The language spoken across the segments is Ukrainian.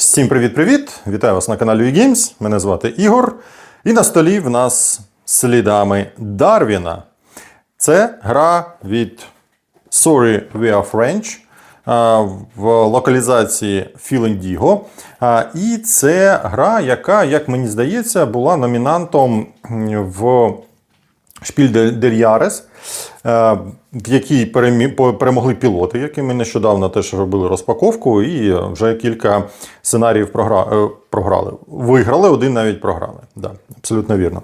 Всім привіт-привіт! Вітаю вас на каналі eGames. Мене звати Ігор. І на столі в нас слідами Дарвіна. Це гра від Sorry We Are French в локалізації Філендіго. І це гра, яка, як мені здається, була номінантом в Шпіль е, в якій перемогли пілоти, які ми нещодавно теж робили розпаковку, і вже кілька сценаріїв е, програли. Виграли, один навіть програли. Да, абсолютно вірно.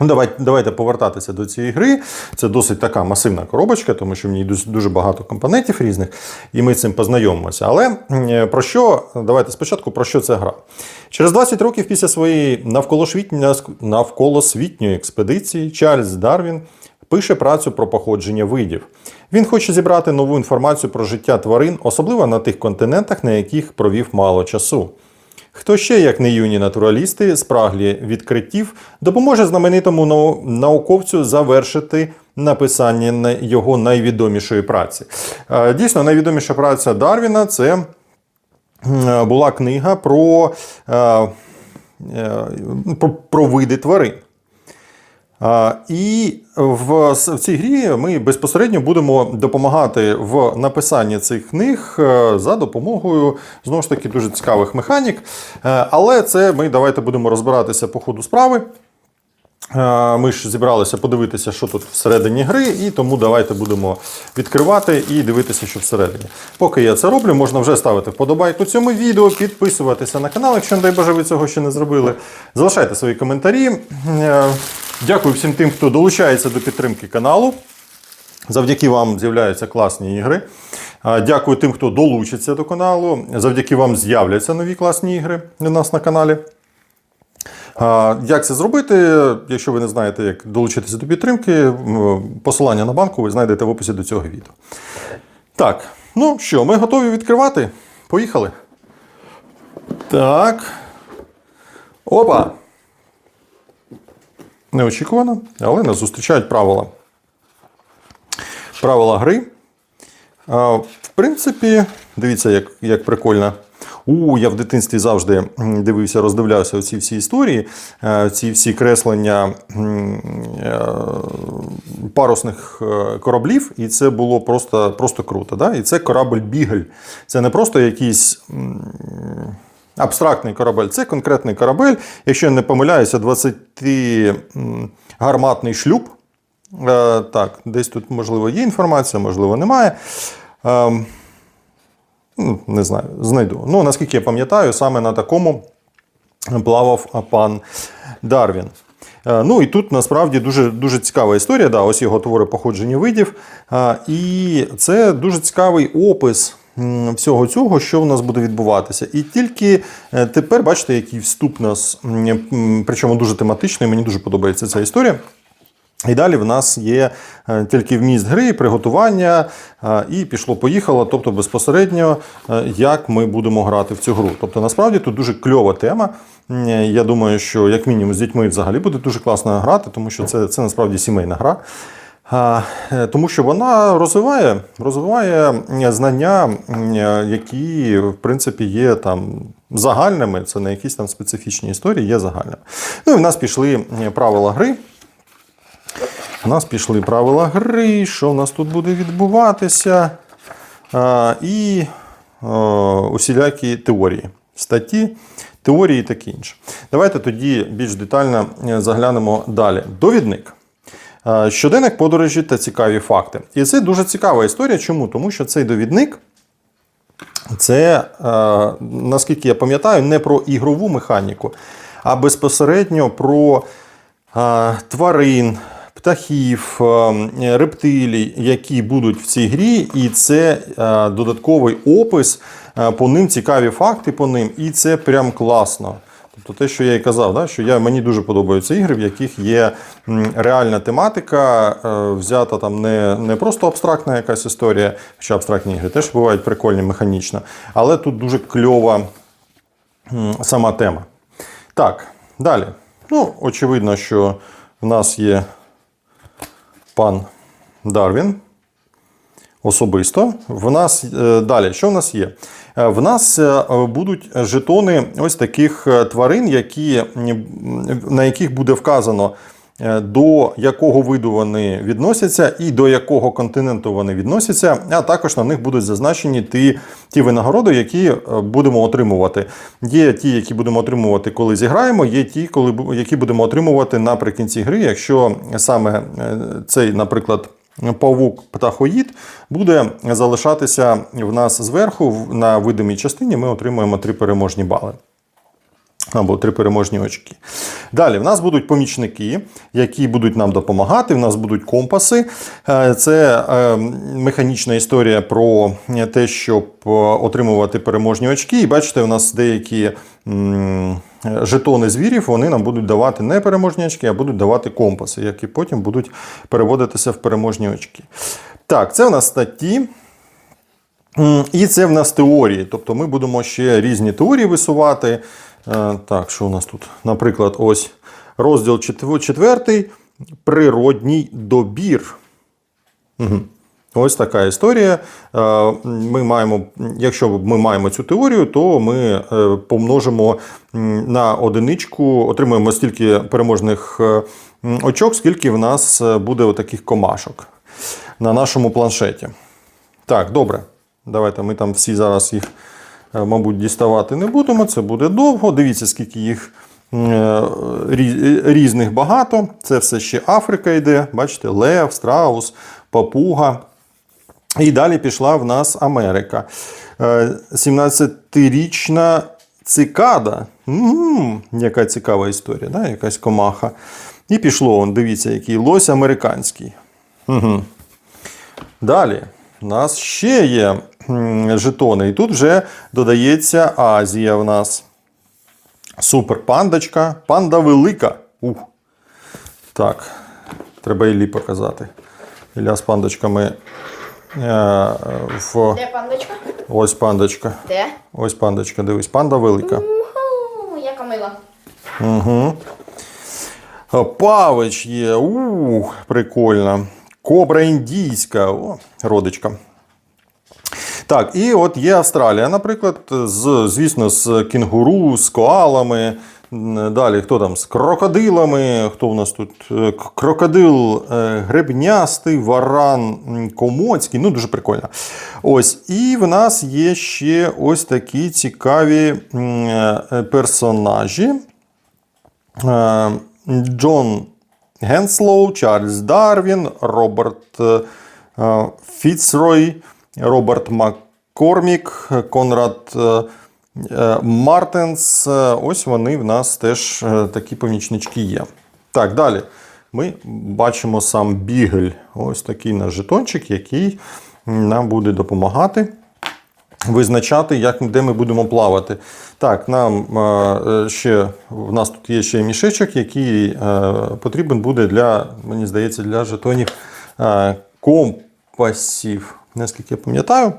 Ну, Давайте, давайте повертатися до цієї гри. Це досить така масивна коробочка, тому що в ній дуже, багато компонентів різних, і ми цим познайомимося. Але е, про що? Давайте спочатку про що це гра. Через 20 років після своєї навколосвітньої, навколосвітньої експедиції Чарльз Дарвін пише працю про походження видів. Він хоче зібрати нову інформацію про життя тварин, особливо на тих континентах, на яких провів мало часу. Хто ще, як не юні натуралісти, спраглі відкриттів, допоможе знаменитому науковцю завершити написання його найвідомішої праці. Е, Дійсно, найвідоміша праця Дарвіна це була книга е, е, про, про види тварин. І в, цій грі ми безпосередньо будемо допомагати в написанні цих книг е, за допомогою знову ж таки дуже цікавих механік. Е, Але це ми давайте будемо розбиратися по ходу справи. Е, Ми ж зібралися подивитися, що тут всередині гри, і тому давайте будемо відкривати і дивитися, що всередині. Поки я це роблю, можна вже ставити вподобайку цьому відео, підписуватися на канал, якщо, не дай Боже, ви цього ще не зробили. Залишайте свої коментарі. Дякую всім тим, хто долучається до підтримки каналу. Завдяки вам з'являються класні ігри. Дякую тим, хто долучиться до каналу. Завдяки вам з'являться нові класні ігри у нас на каналі. Як це зробити? Якщо ви не знаєте, як долучитися до підтримки, посилання на банку ви знайдете в описі до цього відео. Так, ну що, ми готові відкривати? Поїхали. Так. Опа! Неочікувано, але нас зустрічають правила. Правила гри. В принципі, дивіться, як, як прикольно. У, я в дитинстві завжди дивився, роздивлявся ці всі історії, е, ці всі креслення е, парусних е, кораблів, і це було просто, просто круто. Да? І це корабль Бігель. Це не просто якийсь. Абстрактний корабель це конкретний корабель. Якщо я не помиляюся, 20-гарматний шлюб. Е, так, десь тут, можливо, є інформація, можливо, немає. Ем, ну, не знаю, знайду. Ну, наскільки я пам'ятаю, саме на такому плавав пан Дарвін. Е, Ну і тут насправді дуже, дуже цікава історія. Да, ось його твори походження видів. Е, І це дуже цікавий опис всього цього, що в нас буде відбуватися. І тільки е, тепер бачите, який вступ нас, причому дуже тематичний, мені дуже подобається ця історія. І далі в нас є е, тільки вміст гри, приготування, е, і пішло-поїхало, тобто безпосередньо, як ми будемо грати в цю гру. Тобто, насправді тут дуже кльова тема. Я думаю, що як мінімум з дітьми взагалі буде дуже класно грати, тому що це, це насправді сімейна гра. Е, Тому що вона розвиває, розвиває е, знання, е, які в принципі є там загальними, це не якісь там специфічні історії, є загальними. Ну і в нас пішли правила гри. У нас пішли правила гри, що в нас тут буде відбуватися. І усілякі теорії, статті, теорії і таке інше. Давайте тоді більш детально заглянемо далі. Довідник. А, Щоденник подорожі та цікаві факти. І це дуже цікава історія. Чому? Тому що цей довідник це, е, наскільки я пам'ятаю, не про ігрову механіку, а безпосередньо про е, тварин, птахів, е, рептилій, які будуть в цій грі, і це е, додатковий опис е, по ним, цікаві факти по ним, і це прям класно. Тобто те, що я і казав, да, що я, мені дуже подобаються ігри, в яких є реальна тематика, е, взята там не, не просто абстрактна якась історія, хоча абстрактні ігри теж бувають прикольні механічно, але тут дуже кльова сама тема. Так, далі. Ну, очевидно, що в нас є пан Дарвін. особисто. В нас е, далі, що в нас є? В нас е, будуть жетони ось таких е, тварин, які, на яких буде вказано, е, до якого виду вони відносяться і до якого континенту вони відносяться, а також на них будуть зазначені ті, ті винагороди, які будемо отримувати. Є ті, які будемо отримувати, коли зіграємо, є ті, коли, які будемо отримувати наприкінці гри, якщо саме цей, наприклад, павук птахоїд буде залишатися в нас зверху на видимій частині, ми отримуємо три переможні бали. Або три переможні очки. Далі в нас будуть помічники, які будуть нам допомагати. В нас будуть компаси. Е, Це е, механічна історія про те, щоб е, отримувати переможні очки. І бачите, у нас деякі жетони звірів вони нам будуть давати не переможні очки, а будуть давати компаси, які потім будуть переводитися в переможні очки. Так, це у нас статті. І це в нас теорії. Тобто ми будемо ще різні теорії висувати. Е, Так, що у нас тут? Наприклад, ось розділ 4. Природній добір. Мгм. Ось така історія. Е, Ми маємо, якщо ми маємо цю теорію, то ми е, помножимо на одиничку, отримуємо стільки переможних е, очок, скільки в нас буде таких комашок на нашому планшеті. Так, добре. Давайте ми там всі зараз їх, мабуть, діставати не будемо. Це буде довго. Дивіться, скільки їх різних багато. Це все ще Африка йде. Бачите, Лев, Страус, Папуга. І далі пішла в нас Америка. Е, 17-річна цикада. м яка цікава історія, да? якась комаха. І пішло, он, дивіться, який лось американський. Угу. Далі у нас ще є жетони. І тут вже додається Азія в нас. Супер пандочка. Панда велика. Ух. Так, треба Іллі показати. Ілля з пандочками. Е, в... Де пандочка? Ось пандочка. Де? Ось пандочка, дивись, панда велика. Уху, яка мила. Угу. Павич є. Ух, прикольно. Кобра індійська. О, родичка. Так, і от є Австралія, наприклад, з, звісно, з кінгуру, з коалами. Далі, хто там з крокодилами? Хто у нас тут? Е, Крокодил е, гребнястий, варан комоцький. Ну, дуже прикольно. Ось. І в нас є ще ось такі цікаві е, персонажі. Джон Генслоу, Чарльз Дарвін, Роберт Фіцрой, Роберт Маккормік, Конрад Мартенс. Е, Ось вони в нас теж е, такі помічнички є. Так, далі. Ми бачимо сам бігель. Ось такий наш жетончик, який нам буде допомагати визначати, як, де ми будемо плавати. Так, нам е, ще, в нас тут є ще мішечок, який е, потрібен буде для, мені здається, для жетонів е, компасів. Наскільки я пам'ятаю.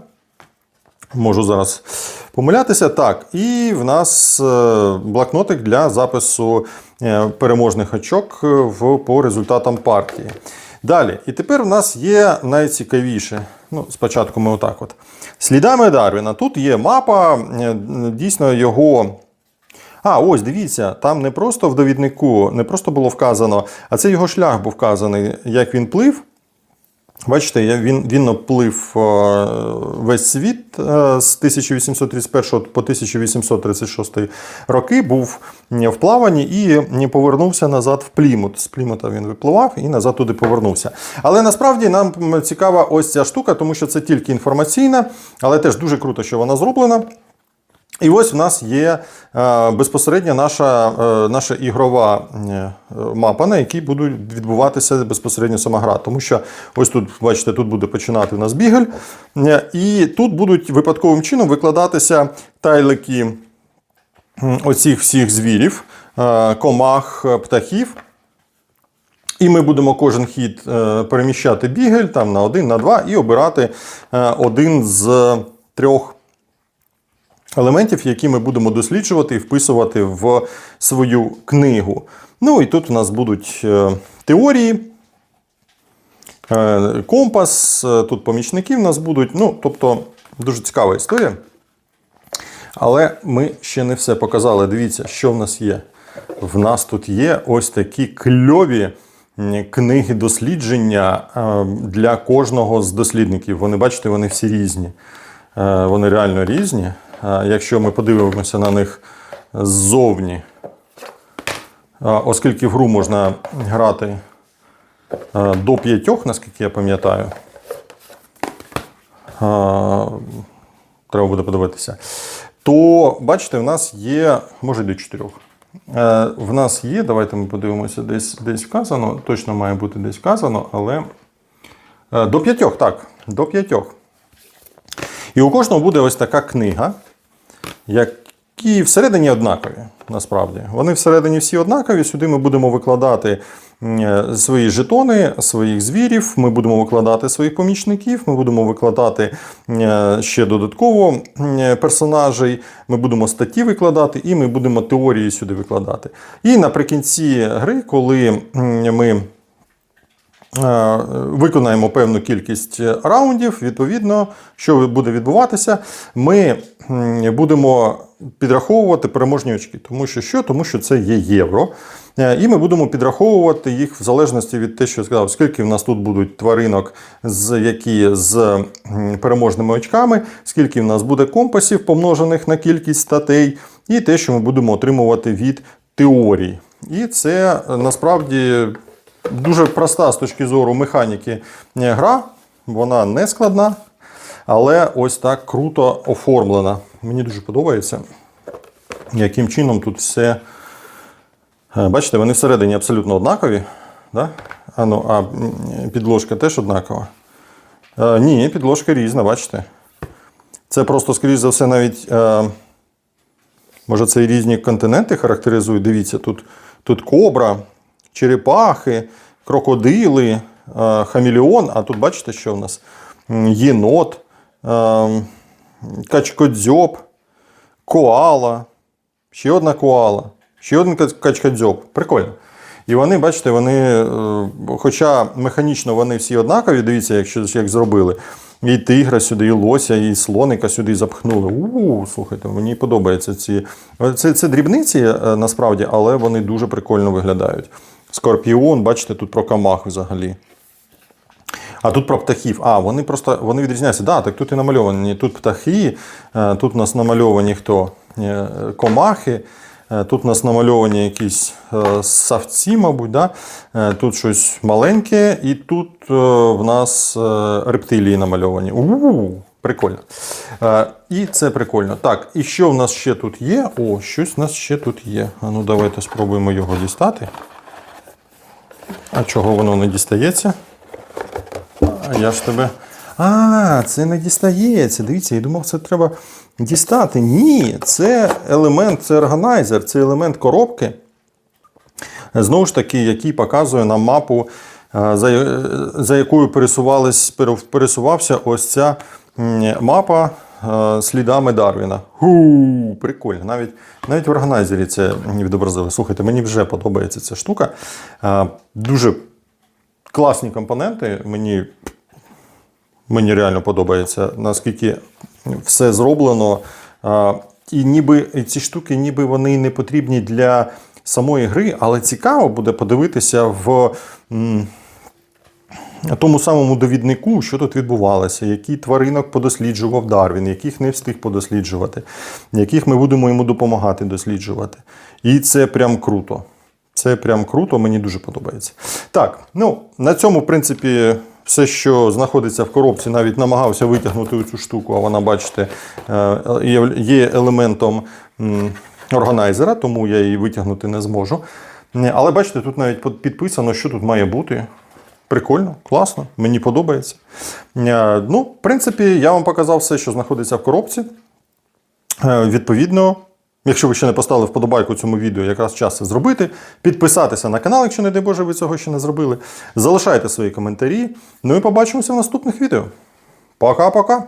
Можу зараз помилятися. Так, і в нас е, блокнотик для запису е, переможних очок е, по результатам партії. Далі, і тепер в нас є найцікавіше. Ну, спочатку ми отак от. Слідами Дарвіна. Тут є мапа, дійсно його. А, ось дивіться, там не просто в довіднику, не просто було вказано, а це його шлях був вказаний, як він плив. Бачите, він, він оплив е, весь світ е, з 1831 по 1836 роки, був в плаванні і повернувся назад в Плімут. З Плімута він випливав і назад туди повернувся. Але насправді нам цікава ось ця штука, тому що це тільки інформаційна, але теж дуже круто, що вона зроблена. І ось в нас є е, безпосередньо наша, е, наша ігрова е, мапа, на якій буде відбуватися безпосередньо сама гра. Тому що ось тут, бачите, тут буде починати в нас бігель. І тут будуть випадковим чином викладатися тайлики оцих всіх звірів, комах, птахів. І ми будемо кожен хід переміщати бігель там, на один, на два і обирати один з трьох елементів, які ми будемо досліджувати і вписувати в свою книгу. Ну і тут у нас будуть е, теорії. е, компас, е, тут помічники в нас будуть. Ну, тобто, дуже цікава історія. Але ми ще не все показали. Дивіться, що в нас є. В нас тут є ось такі кльові книги дослідження для кожного з дослідників. Вони, бачите, вони всі різні. Вони реально різні. Якщо ми подивимося на них ззовні, оскільки в гру можна грати до п'ятьох, наскільки я пам'ятаю. Треба буде подивитися. То, бачите, в нас є, може до чотирьох. Е, в нас є, давайте ми подивимося, десь, десь вказано, точно має бути десь вказано, але е, до п'ятьох, так, до п'ятьох. І у кожного буде ось така книга, які всередині однакові, насправді. Вони всередині всі однакові. Сюди ми будемо викладати е, свої жетони, своїх звірів, ми будемо викладати своїх помічників, ми будемо викладати е, ще додатково е, персонажей, ми будемо статті викладати і ми будемо теорії сюди викладати. І наприкінці гри, коли ми виконаємо певну кількість раундів. Відповідно, що буде відбуватися, ми будемо підраховувати переможні очки. Тому що що? Тому що це є євро. Е, І ми будемо підраховувати їх в залежності від те, що я сказав, скільки в нас тут будуть тваринок, з які з переможними очками, скільки в нас буде компасів, помножених на кількість статей, і те, що ми будемо отримувати від теорій. І це е, насправді дуже проста з точки зору механіки е, гра, вона не складна, але ось так круто оформлена. Мені дуже подобається, яким чином тут все. Е, Бачите, вони всередині абсолютно однакові. Да? А, ну, а підложка теж однакова. Е, ні, підложка різна, бачите. Це просто, скоріш за все, навіть. Е, Може, це і різні континенти характеризують. Дивіться, тут, тут кобра, черепахи, крокодили, е, хамелеон. А тут бачите, що в нас? Єнот, е, качкодзьоб, коала, ще одна коала, ще один качкодзьоб. Прикольно. І вони, бачите, вони, е, хоча механічно вони всі однакові, дивіться, якщо як зробили. І тигра сюди, і лося, і слоника сюди запхнули. У, слухайте, мені подобаються ці. Це, це дрібниці насправді, але вони дуже прикольно виглядають. Скорпіон, бачите, тут про камах взагалі. А тут про птахів. А, вони просто вони відрізняються. Да, так тут і намальовані. Тут птахи, е, тут у нас намальовані хто? Е, Комахи. е, Тут у нас намальовані якісь савці, мабуть, да? Тут щось маленьке, і тут в нас рептилії намальовані. У, прикольно. І це прикольно. Так, і що в нас ще тут є? О, щось в нас ще тут є. А ну давайте спробуємо його дістати. А чого воно не дістається? А я ж тебе. А, це не дістається. Дивіться, я думав, це треба дістати. Ні, це елемент, це органайзер, це елемент коробки. Знову ж таки, який показує нам мапу, е, за, якою пересувався ось ця мапа слідами Дарвіна. Ху, прикольно. Навіть, навіть в органайзері це відобразили. Слухайте, мені вже подобається ця штука. Е, Дуже класні компоненти. Мені Мені реально подобається, наскільки все зроблено. І ніби ці штуки, ніби вони не потрібні для самої гри, але цікаво буде подивитися в тому самому довіднику, що тут відбувалося, які тваринок подосліджував Дарвін, яких не встиг подосліджувати, яких ми будемо йому допомагати досліджувати. І це прям круто. Це прям круто, мені дуже подобається. Так, ну на цьому, в принципі, все, що знаходиться в коробці, навіть намагався витягнути цю штуку, а вона, бачите, е, є елементом органайзера, тому я її витягнути не зможу. Але бачите, тут навіть підписано, що тут має бути. Прикольно, класно, мені подобається. Е, Ну, в принципі, я вам показав все, що знаходиться в коробці. Е, Відповідно, якщо ви ще не поставили вподобайку цьому відео, якраз час це зробити. Підписатися на канал, якщо, не дай Боже, ви цього ще не зробили. Залишайте свої коментарі. Ну і побачимося в наступних відео. Пока-пока!